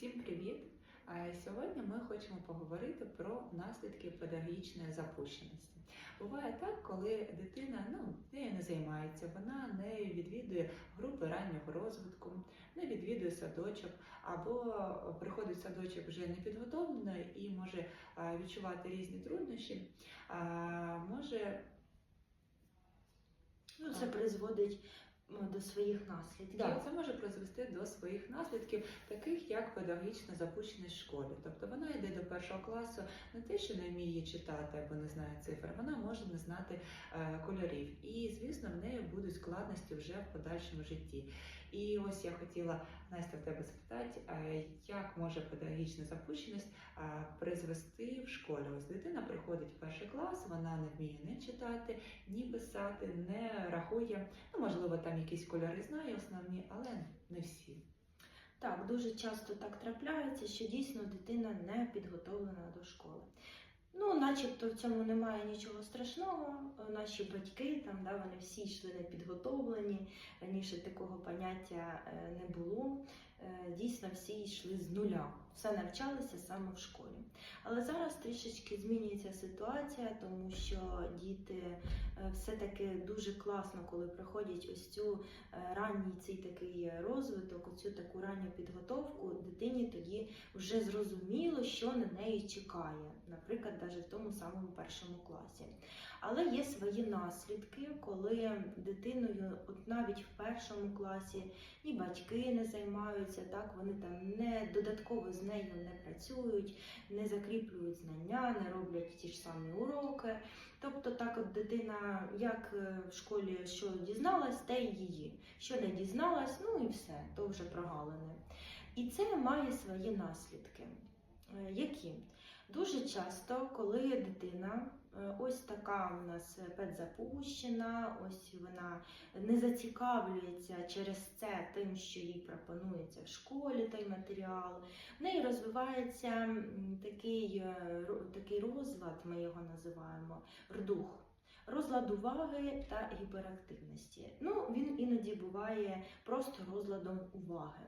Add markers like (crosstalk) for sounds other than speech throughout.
Всім привіт! Е, Сьогодні ми хочемо поговорити про наслідки педагогічної запущеності. Буває так, коли дитина ну, нею не займається, вона не відвідує групи раннього розвитку, не відвідує садочок, або приходить в садочок вже непідготовленою і може е, відчувати різні труднощі, е, може Ну, це призводить до своїх наслідків. Да, це може призвести до своїх наслідків, таких як педагогічна запущеність школи. Тобто вона йде до першого класу не те, що не вміє читати або не знає цифр, вона може не знати е, кольорів. І, звісно, в неї будуть складності вже в подальшому житті. І ось я хотіла Настя в тебе спитати, як може педагогічна запущеність призвести в школі? Ось дитина приходить в перший клас, вона не вміє не читати, ні писати, не рахує. Ну, можливо, там якісь кольори знає основні, але не всі. Так, дуже часто так трапляється, що дійсно дитина не підготовлена до школи. Ну, начебто в цьому немає нічого страшного. Наші батьки там, да, вони всі йшли не підготовлені. Раніше такого поняття е, не було. Е, Дійсно, всі йшли з нуля, все навчалися саме в школі. Але зараз трішечки змінюється ситуація, тому що діти е, все-таки дуже класно, коли проходять ось цю е, ранній цей такий розвиток, оцю таку ранню підготовку, дитині тоді вже зрозуміло, що на неї чекає, наприклад, навіть в тому самому першому класі. Але є свої наслідки, коли дитиною, от навіть в першому класі, ні батьки не займаються, так вони там не додатково нею не працюють, не закріплюють знання, не роблять ті ж самі уроки. Тобто, так от дитина, як е, в школі що дізналась, те й її. Що не дізналась, ну і все, то вже прогалине. І це має свої наслідки. Е, Які? Дуже часто, коли дитина ось така у нас педзапущена, ось вона не зацікавлюється через це тим, що їй пропонується в школі той матеріал, в неї розвивається такий, е, такий розлад, ми його називаємо рдух. Розлад уваги та гіперактивності. Ну, він іноді буває просто розладом уваги.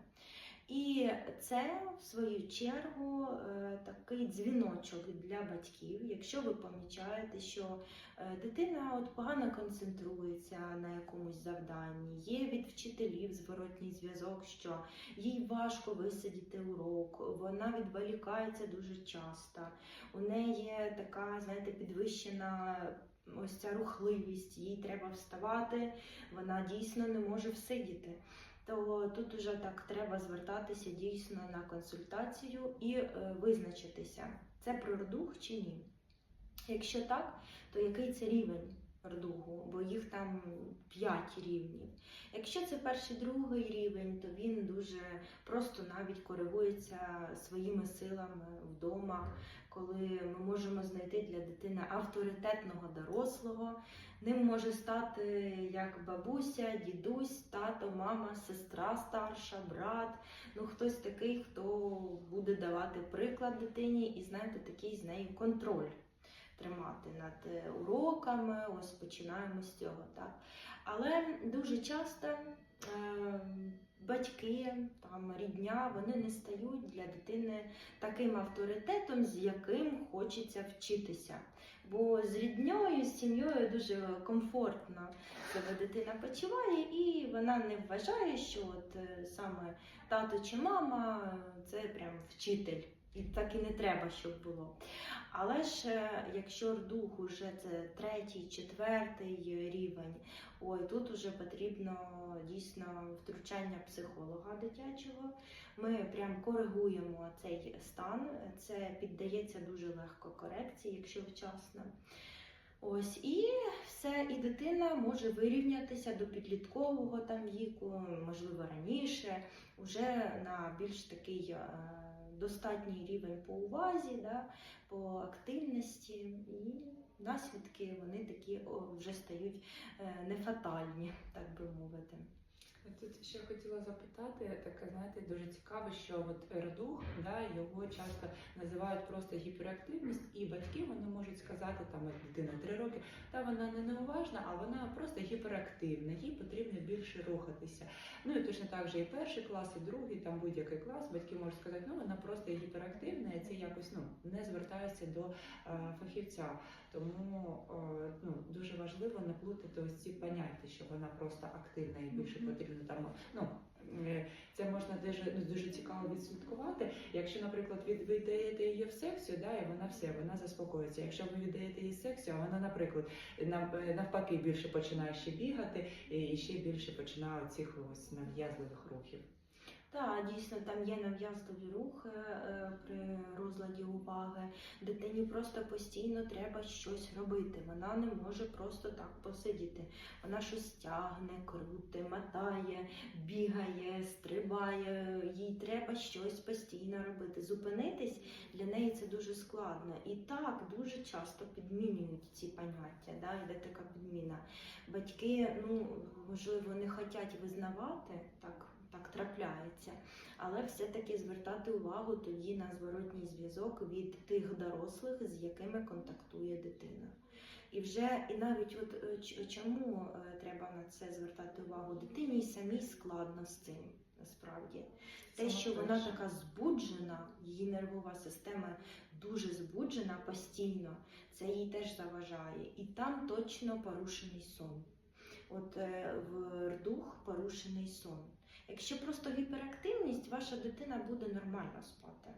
І це, в свою чергу, е, такий дзвіночок для батьків. Якщо ви помічаєте, що е, дитина от погано концентрується на якомусь завданні, є від вчителів зворотній зв'язок, що їй важко висидіти урок, вона відволікається дуже часто. У неї така, знаєте, підвищена. Ось ця рухливість, їй треба вставати, вона дійсно не може всидіти то тут уже так треба звертатися дійсно на консультацію і е, визначитися, це про чи ні. Якщо так, то який це рівень рдугу, бо їх там 5 рівнів. Якщо це перший другий рівень, то він дуже просто навіть коригується своїми силами вдома, коли ми можемо знайти для дитини авторитетного дорослого. Ним може стати як бабуся, дідусь, тато, мама, сестра старша, брат. Ну хтось такий, хто буде давати приклад дитині і знаєте, такий з нею контроль тримати над е, уроками. Ось починаємо з цього. Так. Але дуже часто е, батьки, там рідня, вони не стають для дитини таким авторитетом, з яким хочеться вчитися. Бо з рідньою, з сім'єю дуже комфортно себе дитина почуває, і вона не вважає, що от е, саме тато чи мама це прям вчитель. І так і не треба, щоб було. Але ж е, якщо рдух уже це третій, четвертий рівень, ой, тут уже потрібно дійсно втручання психолога дитячого. Ми прям коригуємо цей стан. Це піддається дуже легко корекції, якщо вчасно. Ось і все, і дитина може вирівнятися до підліткового там віку, можливо, раніше, вже на більш такий е, достатній рівень по увазі, да, по активності, і наслідки вони такі вже стають е, не так би мовити. Тут ще хотіла запитати, таке, знаєте, дуже цікаво, що от ердух, да, його часто називають просто гіперактивність, і батьки вони можуть сказати, там дитина 3 роки, та вона не неуважна, а вона просто гіперактивна, їй потрібно більше рухатися. Ну і точно так же і перший клас, і другий, там будь-який клас, батьки можуть сказати, ну вона просто гіперактивна, і це якось ну не звертається до е, фахівця. Тому е, ну, дуже важливо не плутати ось ці поняття, що вона просто активна і більше потрібно там. Ну це можна дуже ну, дуже цікаво відслідкувати. Якщо, наприклад, ви віддаєте її в сексі, да, і вона все, вона заспокоїться. Якщо ви віддаєте її сексі, а вона, наприклад, е, навпаки більше починає ще бігати і ще більше починає цих ось нав'язливих рухів. Так, дійсно, там є нав'язливі рухи е, при розладі уваги. Дитині просто постійно треба щось робити. Вона не може просто так посидіти. Вона щось тягне, круте, мотає, бігає, стрибає. Їй треба щось постійно робити. Зупинитись для неї це дуже складно. І так дуже часто підмінюють ці поняття. Да? Йде така підміна. Батьки, ну можливо, не хочуть визнавати так. Так трапляється, але все-таки звертати увагу тоді на зворотній зв'язок від тих дорослих, з якими контактує дитина. І вже і навіть от е, чому е, треба на це звертати увагу дитині, і самій складно з цим насправді. Те, що вона така збуджена, її нервова система дуже збуджена постійно, це їй теж заважає. І там точно порушений сон. От е, в рдух порушений сон. Якщо просто гіперактивність, ваша дитина буде нормально спати.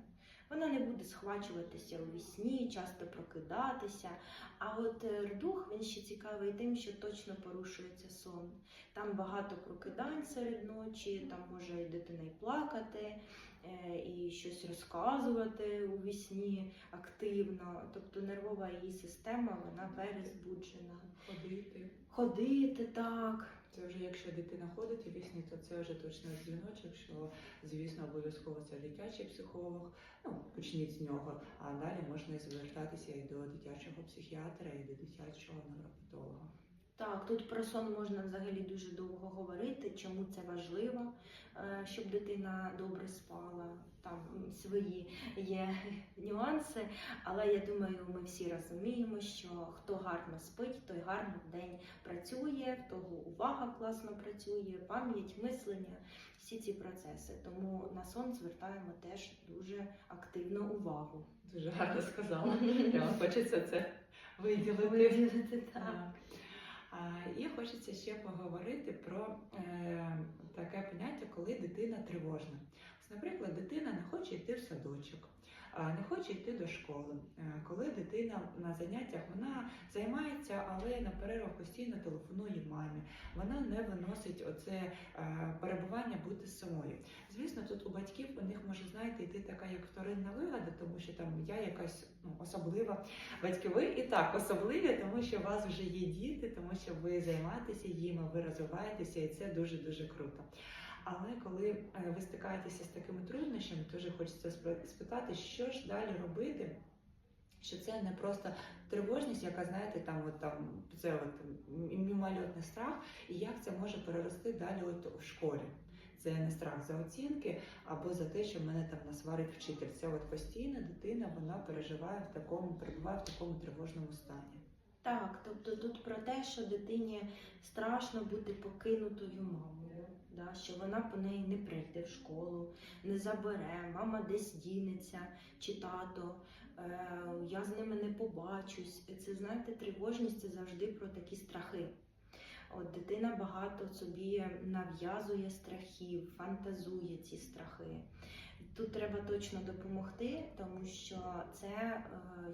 Вона не буде схвачуватися у вісні, часто прокидатися. А от е, рдух він ще цікавий тим, що точно порушується сон. Там багато прокидань серед ночі, там може і дитина і плакати, е, і щось розказувати у вісні активно. Тобто нервова її система вона перезбуджена. Ходити. Ходити так. Це вже якщо дитина ходить у вісні, то це вже точно дзвіночок, що звісно обов'язково це дитячий психолог. Ну почніть з нього, а далі можна звертатися і до дитячого психіатра, і до дитячого невропатолога. Так, тут про сон можна взагалі дуже довго говорити, чому це важливо, е, щоб дитина добре спала. Там свої є (laughs) нюанси, але я думаю, ми всі розуміємо, що хто гарно спить, той гарно в день працює, в того увага класно працює, пам'ять, мислення, всі ці процеси. Тому на сон звертаємо теж дуже активну увагу. Дуже гарно сказала. (laughs) Хочеться це виділити. Виділити, так. І хочеться ще поговорити про е, таке поняття, коли дитина тривожна. Наприклад, дитина не хоче йти в садочок, не хоче йти до школи. Е, Коли дитина на заняттях вона займається, але на перервах постійно телефонує мамі, вона не виносить оце е, перебування бути самою. Звісно, тут у батьків у них може знаєте йти така як вторинна вигода, тому що там я якась ну, особлива. Батьки, ви і так особливі, тому що у вас вже є діти, тому що ви займаєтеся їми, ви розвиваєтеся, і це дуже дуже круто. Але коли е, ви стикаєтеся з такими труднощами, дуже хочеться спитати, що ж далі робити. Що це не просто тривожність, яка знаєте, там от там це от мімольотний страх, і як це може перерости далі от в школі. Це не страх за оцінки або за те, що мене там насварить вчитель. Це от постійно дитина вона переживає в такому, перебуває в такому тривожному стані. Так, тобто тут про те, що дитині страшно бути покинутою мамою, да, що вона по неї не прийде в школу, не забере, мама десь дінеться чи тато, е, я з ними не побачусь. Це знаєте, тривожність це завжди про такі страхи. От дитина багато собі нав'язує страхів, фантазує ці страхи. Тут треба точно допомогти, тому що це, е,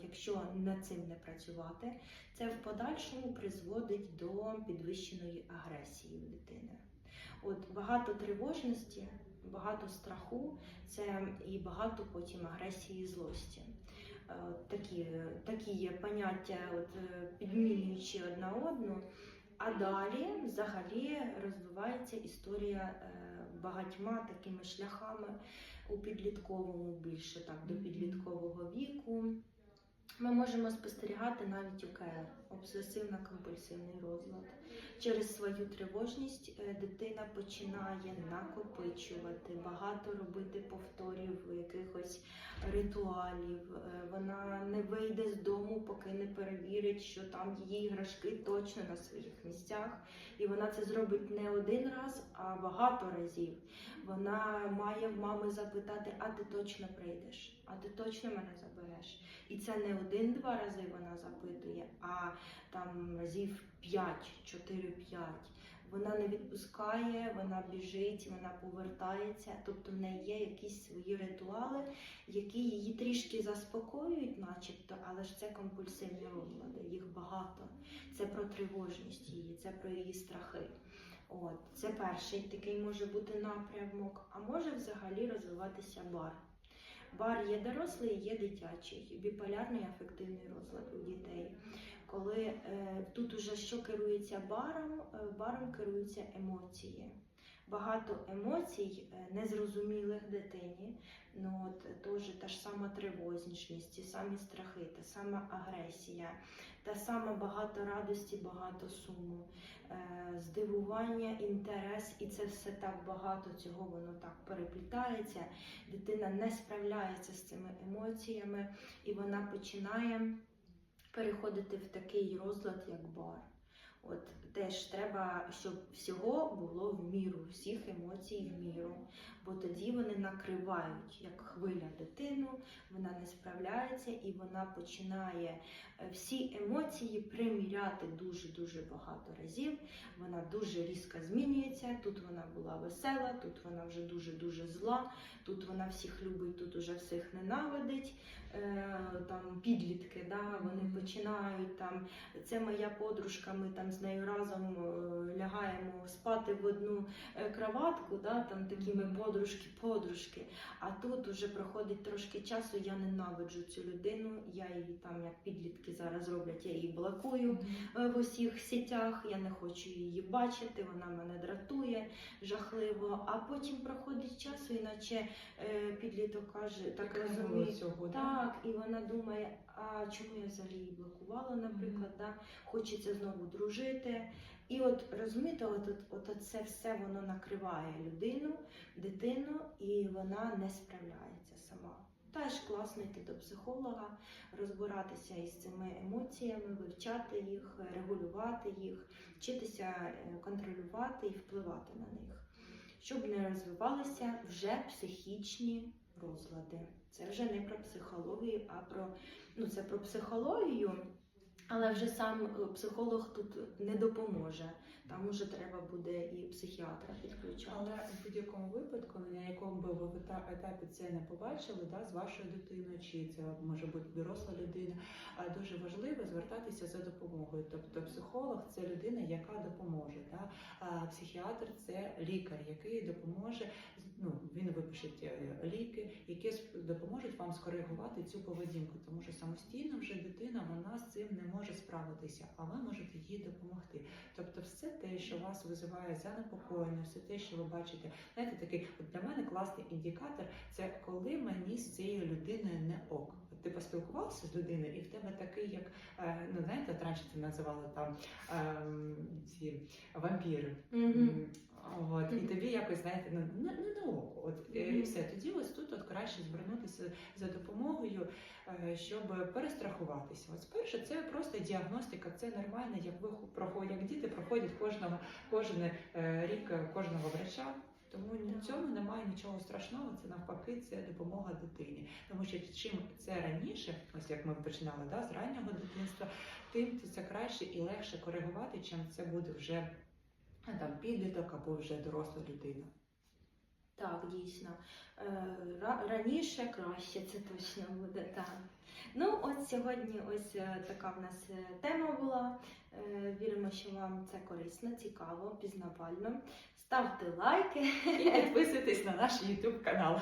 якщо над цим не працювати, це в подальшому призводить до підвищеної агресії в дитини. От багато тривожності, багато страху, це і багато потім агресії і злості. Е, Такі, такі є поняття, от, е, підмінюючи одна одну. А далі взагалі розвивається історія е, багатьма такими шляхами у підлітковому, більше так до підліткового віку. Ми можемо спостерігати навіть УКР, обсесивно-компульсивний розлад. Через свою тривожність е, дитина починає накопичувати, багато робити повторів, якихось ритуалів. Е, Вона не вийде з дому, поки не перевірить, що там її іграшки точно на своїх місцях. І вона це зробить не один раз, а багато разів. Вона має в мами запитати, а ти точно прийдеш, а ти точно мене забереш. І це не один-два рази вона запитує, а там разів 5, 4-5. Вона не відпускає, вона біжить, вона повертається. Тобто в неї є якісь свої ритуали, які її трішки заспокоюють, начебто, але ж це компульсивні розлади, їх багато. Це про тривожність її, це про її страхи. От, це перший такий може бути напрямок, а може взагалі розвиватися бар. Бар є дорослий, є дитячий, біполярний афективний розлад у дітей. Коли е, тут уже що керується баром, е, баром керуються емоції. Багато емоцій е, незрозумілих дитині. Ну от теж та ж сама тривожність, ті самі страхи, та сама агресія, та сама багато радості, багато суму, здивування, інтерес, і це все так багато цього воно так переплітається. Дитина не справляється з цими емоціями, і вона починає переходити в такий розлад, як бар. От теж треба, щоб всього було в міру, всіх емоцій в міру, бо тоді вони накривають як хвиля дитину, вона не справляється і вона починає е, всі емоції приміряти дуже-дуже багато разів. Вона дуже різко змінюється. Тут вона була весела, тут вона вже дуже-дуже зла, тут вона всіх любить, тут уже всіх ненавидить. Е, Там підлітки, да, вони починають там. Це моя подружка, ми там з нею разом е, лягаємо спати в одну е, кроватку, да, там такі ми подружки-подружки. А тут уже проходить трошки часу, я ненавиджу цю людину, я її там, як підлітки зараз роблять, я її блокую е, в усіх сітях, я не хочу її бачити, вона мене дратує жахливо. А потім проходить час, іначе підліток каже, так розуміє. цього, да? Так, і вона думає, а чому я взагалі її блокувала, наприклад, да? хочеться знову дружити. І от розумієте, от, от, от це все воно накриває людину, дитину, і вона не справляється сама. Теж класно йти до психолога, розбиратися із цими емоціями, вивчати їх, регулювати їх, вчитися е, контролювати і впливати на них, щоб не розвивалися вже психічні розлади. Це вже не про психологію, а про ну це про психологію, але вже сам е, психолог тут не допоможе. Там уже треба буде і психіатра підключати. Але в будь-якому випадку, на якому би ви етапі це не побачили, да, з вашою дитиною, чи це може бути доросла людина, а дуже важливо звертатися за допомогою. Тобто психолог це людина, яка допоможе. Да? Психіатр це лікар, який допоможе. Ну він випише е, ліки, які допоможуть вам скоригувати цю поведінку, тому що самостійно вже дитина вона з цим не може справитися, а ви можете їй допомогти. Тобто, все те, що вас визиває занепокоєння, все те, що ви бачите, знаєте, такий от для мене класний індикатор це коли мені з цією людиною не ок. Ти поспілкувався з людиною, і в тебе такий, як е, ну знаєте, раніше це називали там ем, ці вампіри. М, От, і тобі якось знаєте, ну не, не на око. От е, і все. Тоді ось тут от краще звернутися за допомогою, е, щоб перестрахуватися. От спершу це просто діагностика, це нормально, як ви проходять, як діти проходять кожного кожен е, рік кожного врача. Тому в цьому немає нічого страшного. Це навпаки, це допомога дитині. Тому що чим це раніше, ось як ми починали, да, з раннього дитинства, тим це краще і легше коригувати, чим це буде вже там підліток або вже доросла людина. Так, дійсно. Е, Раніше краще це точно буде. Так. Ну, от сьогодні ось е, така в нас е, тема була. Віримо, що вам це корисно, цікаво, пізнавально. Ставте лайки. І підписуйтесь на наш YouTube канал.